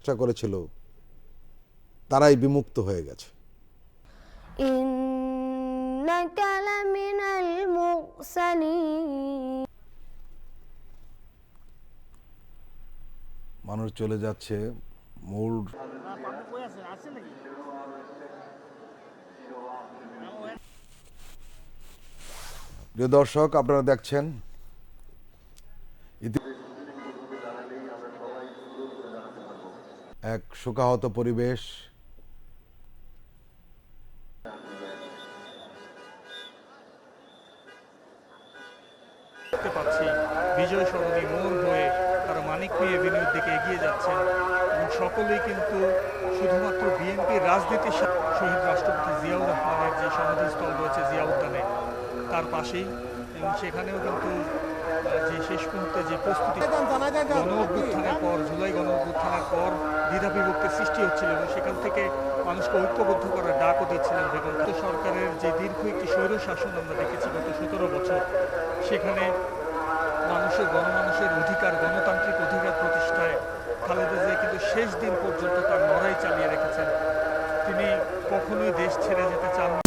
চেষ্টা করেছিল তারাই বিমুক্ত হয়ে গেছে। মানুষ চলে যাচ্ছে মূল প্রিয় দর্শক আপনারা দেখছেন এক শোকাহত পরিবেশ। দেখতে পাচ্ছি বিজয় সরণী হয়ে তারা মানিক এভিনিউর দিকে এগিয়ে যাচ্ছেন। এবং সকলেই কিন্তু শুধুমাত্র বিএনপির রাজনীতির শহীদ রাষ্ট্রপতি জিয়াউর রহমানের যে সমাধিস্থল রয়েছে জিয়া উদ্যানে তার পাশেই। এবং সেখানেও কিন্তু যে শেষ মুহূর্তে যে প্রস্তুতি গণ অভ্যুত্থানের পর জুলাই গণ অভ্যুত্থানের পর দ্বিধা বিভক্তির সৃষ্টি হচ্ছিল এবং সেখান থেকে মানুষকে ঐক্যবদ্ধ করার ডাকও দিচ্ছিলেন বেগম। সরকারের যে দীর্ঘ একটি স্বৈর শাসন আমরা দেখেছি গত সতেরো বছর, সেখানে মানুষের গণমানুষের অধিকার, গণতান্ত্রিক অধিকার প্রতিষ্ঠায় খালেদা জিয়া কিন্তু শেষ দিন পর্যন্ত তার লড়াই চালিয়ে রেখেছেন। তিনি কখনোই দেশ ছেড়ে যেতে চাননি।